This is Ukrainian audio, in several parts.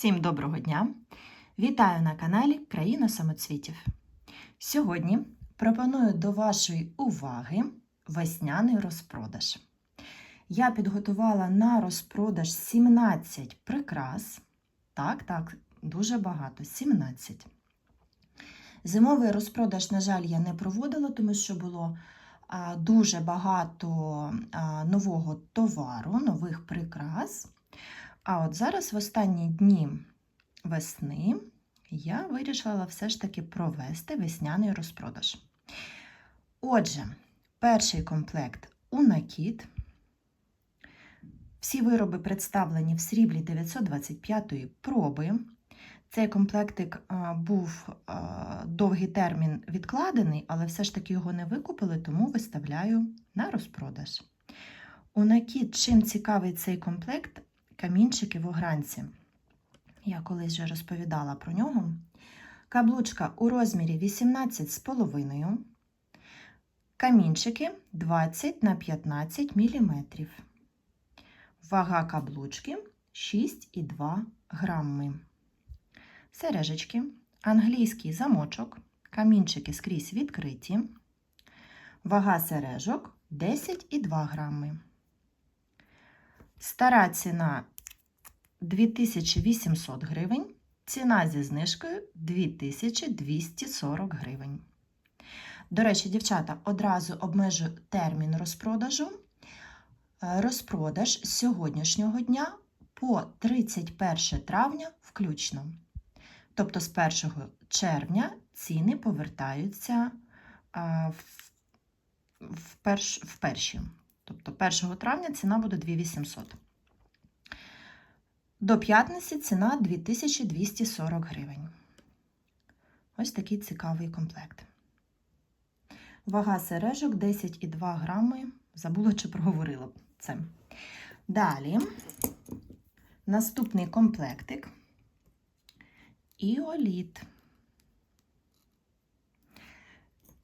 Всім доброго дня! Вітаю на каналі Країна самоцвітів. Сьогодні пропоную до вашої уваги весняний розпродаж. Я підготувала на розпродаж 17 прикрас. Так, так, дуже багато 17. Зимовий розпродаж, на жаль, я не проводила, тому що було дуже багато нового товару, нових прикрас. А от зараз, в останні дні весни, я вирішила все ж таки провести весняний розпродаж. Отже, перший комплект у накид. Всі вироби представлені в сріблі 925 проби. Цей комплектик був довгий термін відкладений, але все ж таки його не викупили, тому виставляю на розпродаж. У накид, чим цікавий цей комплект, камінчики в огранці. Я колись вже розповідала про нього. Каблучка у розмірі 18,5, камінчики 20 на 15 мм. Вага каблучки 6,2 грами. Сережечки, англійський замочок, камінчики скрізь відкриті. Вага сережок 10,2 грами. Стара ціна 2800 гривень, ціна зі знижкою 2240 гривень. До речі, дівчата, одразу обмежу термін розпродажу. Розпродаж сьогоднішнього дня по 31 травня включно. Тобто з 1 червня ціни повертаються в перші. Тобто 1 травня ціна буде 2800. До п'ятниці ціна 2240 гривень. Ось такий цікавий комплект. Вага сережок 10,2 грами. Забула, чи проговорила це. Далі наступний комплектик. Іоліт.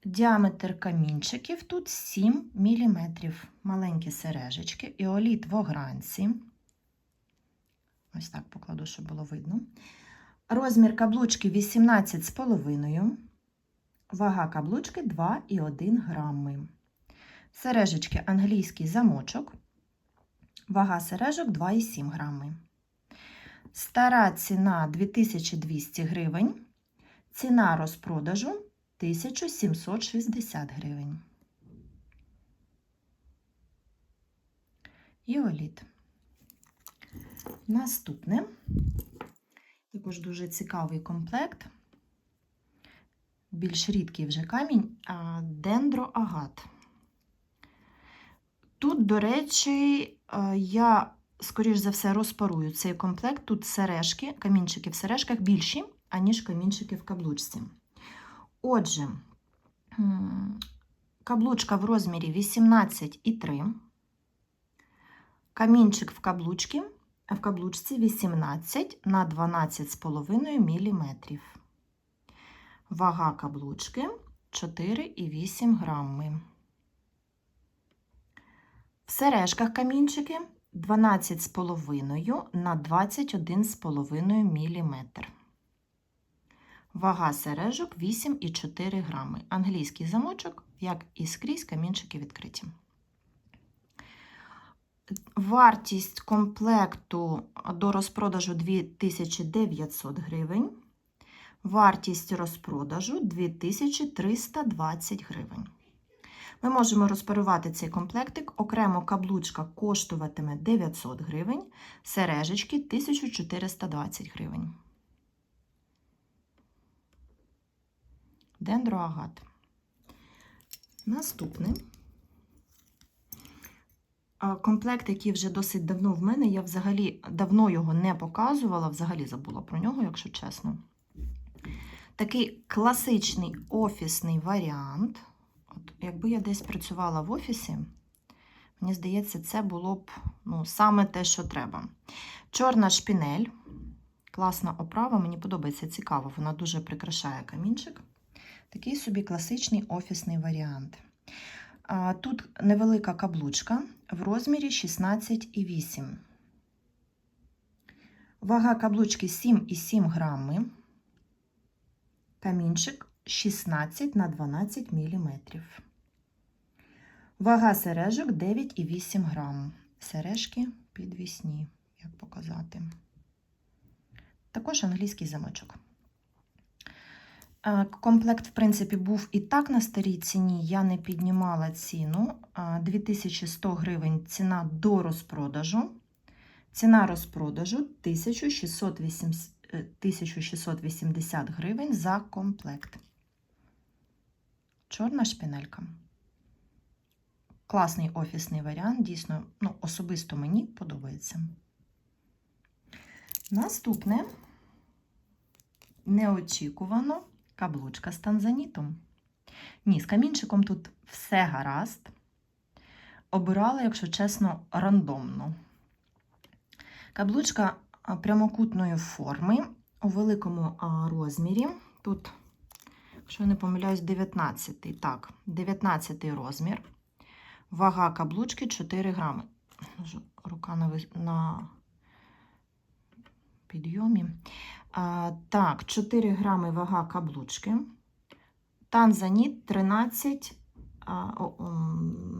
Діаметр камінчиків тут 7 мм. Маленькі сережечки, іоліт в огранці. Ось так покладу, щоб було видно. Розмір каблучки 18,5. Вага каблучки 2,1 грами. Сережечки англійський замочок. Вага сережок 2,7 грами. Стара ціна 2200 гривень. Ціна розпродажу 1760 гривень. Іоліт. Наступне, також дуже цікавий комплект, більш рідкий вже камінь, дендроагат. Тут, до речі, я, скоріш за все, розпарую цей комплект. Тут сережки, камінчики в сережках більші, аніж камінчики в каблучці. Отже, каблучка в розмірі 18,3, камінчик в каблучці в каблучці 18 на 12,5 мм. Вага каблучки 4,8 грами. В сережках камінчики 12,5 на 21,5 мм. Вага сережок 8,4 грами. Англійський замочок, як і скрізь камінчики відкриті. Вартість комплекту до розпродажу 2900 гривень. Вартість розпродажу 2320 гривень. Ми можемо розпарувати цей комплектик. Окремо каблучка коштуватиме 900 гривень, сережечки 1420 гривень. Дендроагат. Наступний. Комплект, який вже досить давно в мене, я взагалі давно його не показувала, взагалі забула про нього, якщо чесно. Такий класичний офісний варіант. От, Якби я десь працювала в офісі, мені здається, це було б ну, саме те, що треба. Чорна шпінель, класна оправа, мені подобається цікаво, вона дуже прикрашає камінчик. Такий собі класичний офісний варіант. Тут невелика каблучка в розмірі 16,8. Вага каблучки 7,7 грами. Камінчик 16 на 12 мм. Вага сережок 9,8 грам. Сережки підвісні, як показати. Також англійський замочок. Комплект, в принципі, був і так на старій ціні. Я не піднімала ціну. 2100 гривень ціна до розпродажу. Ціна розпродажу 1680 е, 1680 гривень за комплект. Чорна шпинелька. Класний офісний варіант, дійсно, ну, особисто мені подобається. Наступне неочікувано каблучка з танзанітом. Ні, з камінчиком тут все гаразд. Обирала, якщо чесно, рандомно. Каблучка прямокутної форми у великому розмірі. Тут, якщо я не помиляюсь, 19. Так, 19 розмір. Вага каблучки 4 грами. Рука на, на підйомі. Так, 4 грами вага каблучки. Танзаніт 13 а,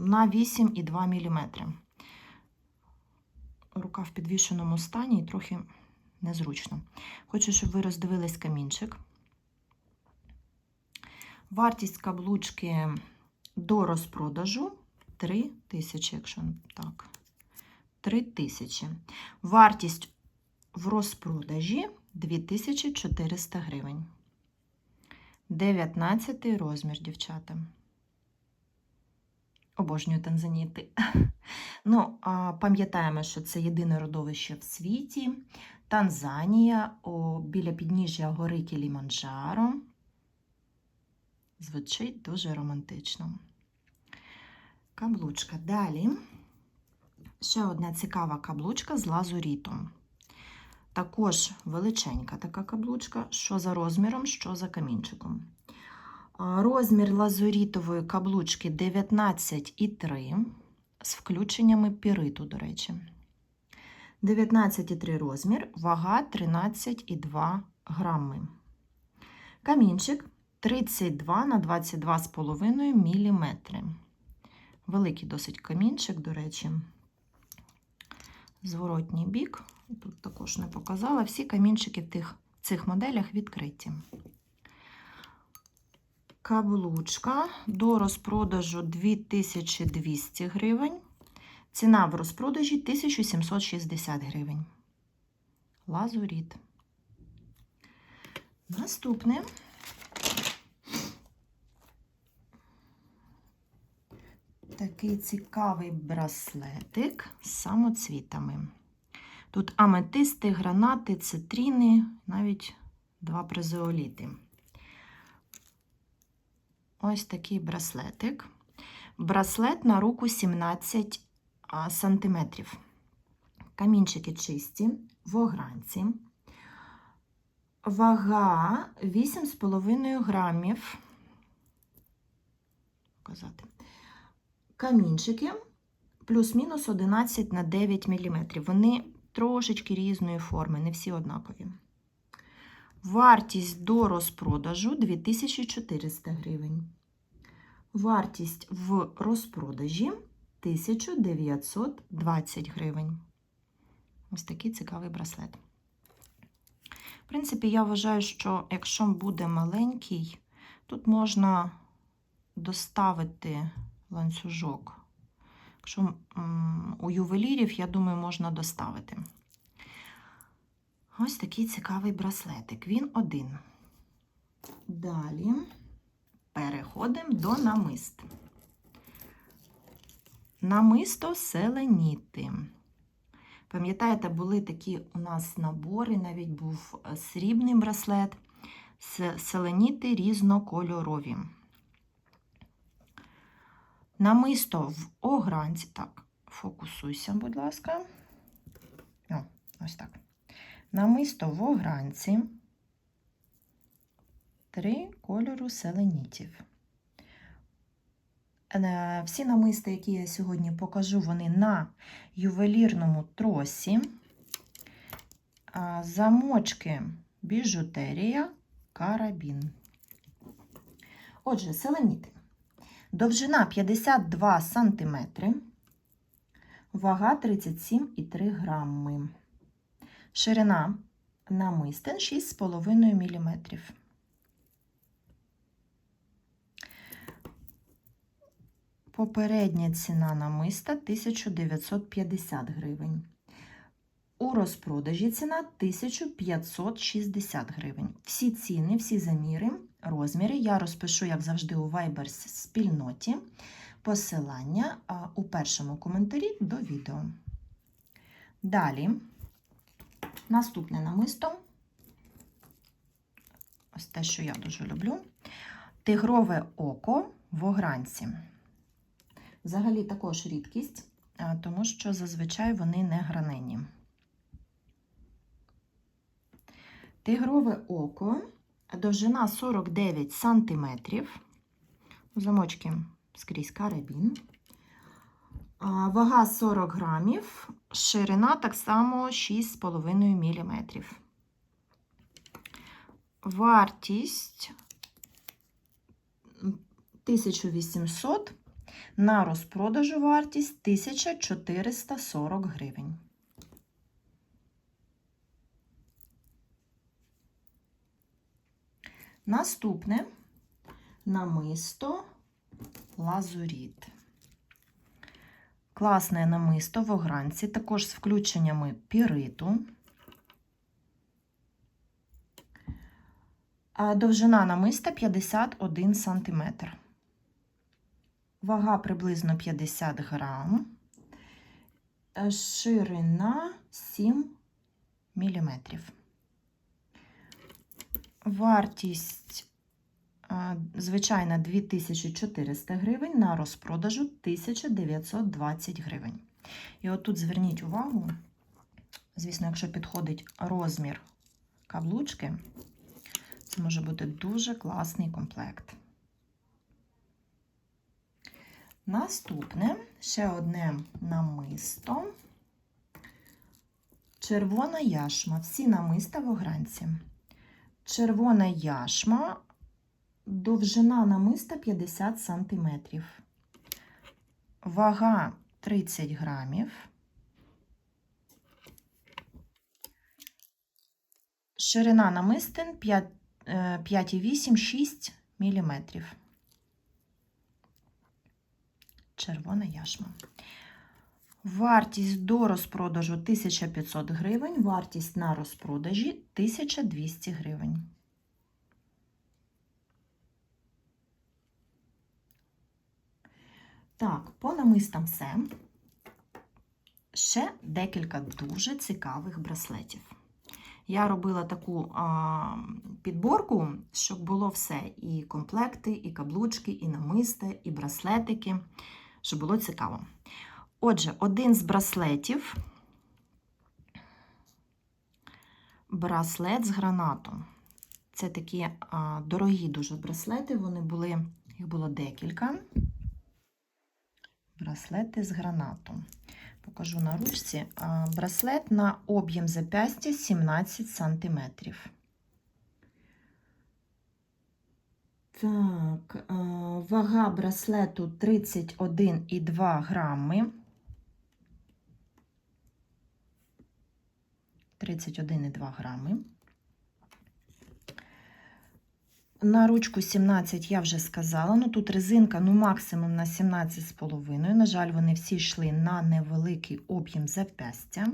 на 8,2 мм. Рука в підвішеному стані і трохи незручно. Хочу, щоб ви роздивились камінчик. Вартість каблучки до розпродажу 3 тисячі, якщо так. 3 тисячі. Вартість в розпродажі 2400 гривень. 19 розмір, дівчата. Обожнюю танзаніти. Ну, пам'ятаємо, що це єдине родовище в світі. Танзанія о, біля підніжжя гори Кіліманджаро. Звучить дуже романтично. Каблучка. Далі ще одна цікава каблучка з лазурітом. Також величенька така каблучка, що за розміром, що за камінчиком. Розмір лазурітової каблучки 19,3 з включеннями піриту, до речі. 19,3 розмір, вага 13,2 грами. Камінчик 32 на 22,5 мм. Великий досить камінчик, до речі. Зворотній бік. Тут також не показала. Всі камінчики в тих, цих моделях відкриті. Каблучка до розпродажу 2200 гривень. Ціна в розпродажі 1760 гривень. Лазуріт. Наступне. Такий цікавий браслетик з самоцвітами. Тут аметисти, гранати, цитріни, навіть два призеоліти. Ось такий браслетик. Браслет на руку 17 а, сантиметрів. Камінчики чисті, в огранці. Вага 8,5 грамів. Показати. Камінчики плюс-мінус 11 на 9 мм. Вони трошечки різної форми, не всі однакові. Вартість до розпродажу 2400 гривень. Вартість в розпродажі 1920 гривень. Ось такий цікавий браслет. В принципі, я вважаю, що якщо буде маленький, тут можна доставити ланцюжок. М, у ювелірів, я думаю, можна доставити. Ось такий цікавий браслетик. Він один. Далі переходимо до намист. Намисто селеніти. Пам'ятаєте, були такі у нас набори, навіть був е, срібний браслет, селеніти різнокольорові. Намисто в огранці. Так, фокусуйся, будь ласка. О, ось так. Намисто в огранці. Три кольору селенітів. Е, Всі намисти, які я сьогодні покажу, вони на ювелірному тросі. Замочки біжутерія, карабін. Отже, селеніти. Довжина 52 см, вага 37,3 грами. Ширина намистин 6,5 мм. Попередня ціна намиста 1950 гривень. У розпродажі ціна 1560 гривень. Всі ціни, всі заміри, розміри я розпишу, як завжди, у Viber спільноті. Посилання у першому коментарі до відео. Далі, наступне намисто. Ось те, що я дуже люблю. Тигрове око в огранці. Взагалі також рідкість, тому що зазвичай вони не гранені. Тигрове око, довжина 49 см, замочки скрізь карабін, вага 40 грамів, ширина так само 6,5 мм. Вартість 1800, на розпродажу вартість 1440 гривень. Наступне намисто лазуріт. Класне намисто в огранці, також з включеннями піриту. Довжина намиста 51 см. Вага приблизно 50 грам. Ширина 7 міліметрів. Вартість а, звичайна 2400 гривень, на розпродажу 1920 гривень. І отут зверніть увагу, звісно, якщо підходить розмір каблучки, це може бути дуже класний комплект. Наступне ще одне намисто. Червона яшма. Всі намиста в огранці. Червона яшма, довжина намиста 50 см. Вага 30 грамів. Ширина намистин 5,8-6 мм. Червона яшма. Вартість до розпродажу 1500 гривень, вартість на розпродажі 1200 гривень. Так, по намистам все. Ще декілька дуже цікавих браслетів. Я робила таку а, підборку, щоб було все: і комплекти, і каблучки, і намисти, і браслетики, щоб було цікаво. Отже, один з браслетів браслет з гранатом. Це такі а, дорогі дуже браслети, вони були, їх було декілька. Браслети з гранатом. Покажу на ручці. А, браслет на об'єм запястя 17 см. Так, вага браслету 31,2 грами. 31,2 грами. На ручку 17 я вже сказала. Ну тут резинка ну максимум на 17,5. На жаль, вони всі йшли на невеликий об'єм запястя.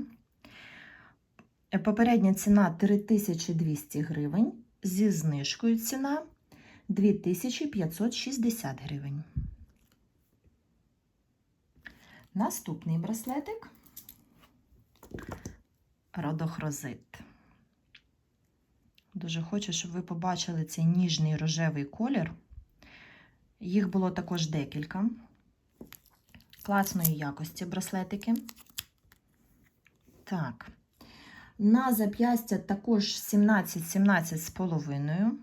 Попередня ціна 3200 гривень. Зі знижкою ціна 2560 гривень. Наступний браслетик родохрозит. Дуже хочу, щоб ви побачили цей ніжний рожевий колір. Їх було також декілька. Класної якості браслетики. Так. На зап'ястя також 17-17 з половиною.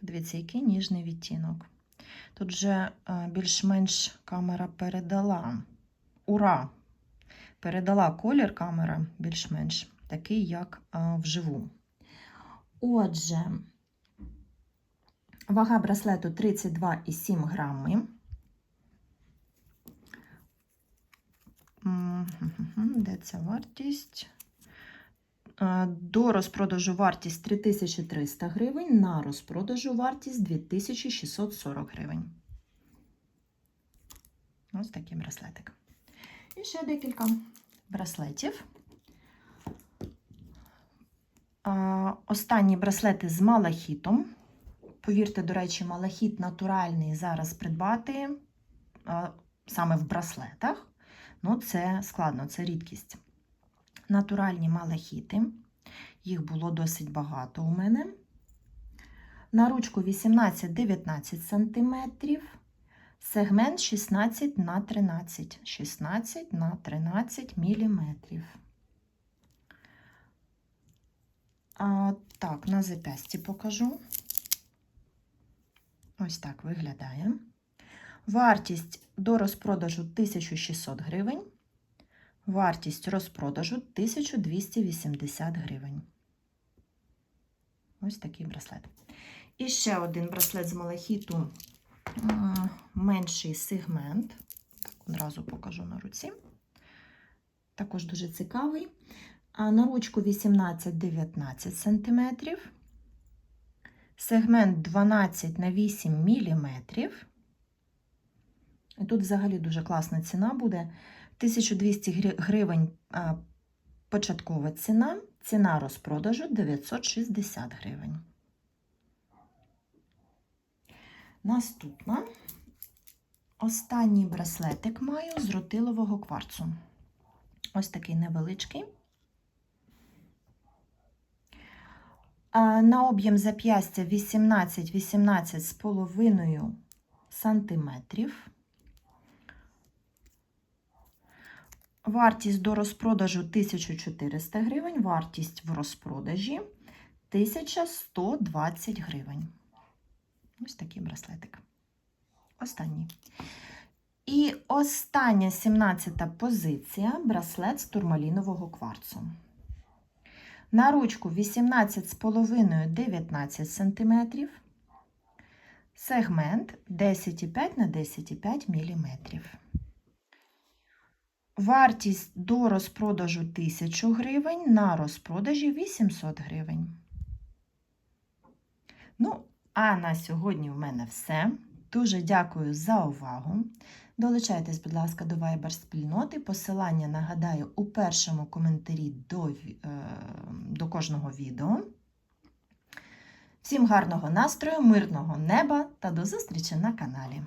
Подивіться, який ніжний відтінок. Тут вже більш-менш камера передала. Ура! Передала колір камера більш-менш. такий, як вживу. Отже, вага браслету 32,7 грами. Де ця вартість? До розпродажу вартість 3300 гривень, на розпродажу вартість 2640 гривень. Ось такий браслетик. І ще декілька браслетів. Останні браслети з малахітом. Повірте, до речі, малахіт натуральний зараз придбати саме в браслетах. Ну, це складно, це рідкість. Натуральні малахіти. Їх було досить багато у мене. На ручку 18-19 см. Сегмент 16 на 13. 16 на 13 міліметрів. А, так, на запясті покажу. Ось так виглядає. Вартість до розпродажу 1600 гривень. Вартість розпродажу 1280 гривень. Ось такий браслет. І ще один браслет з малахіту, менший сегмент. Так, одразу покажу на руці. Також дуже цікавий. На ручку 18-19 см. Сегмент 12 на 8 мм. І тут взагалі дуже класна ціна буде. 1200 гривень початкова ціна, ціна розпродажу 960 гривень. Наступна. Останній браслетик маю з ротилового кварцу. Ось такий невеличкий. На об'єм зап'ястя 18-18 з половиною сантиметрів. Вартість до розпродажу 1400 гривень, вартість в розпродажі 1120 гривень. Ось такий браслетик. Останній. І остання 17-та позиція браслет з турмалінового кварцу. На ручку 18,5-19 см. Сегмент 10,5 на 10,5 мм. Вартість до розпродажу 1000 гривень, на розпродажі 800 гривень. Ну, а на сьогодні в мене все. Дуже дякую за увагу. Долучайтесь, будь ласка, до Viber спільноти. Посилання нагадаю у першому коментарі до, е, до кожного відео. Всім гарного настрою, мирного неба та до зустрічі на каналі.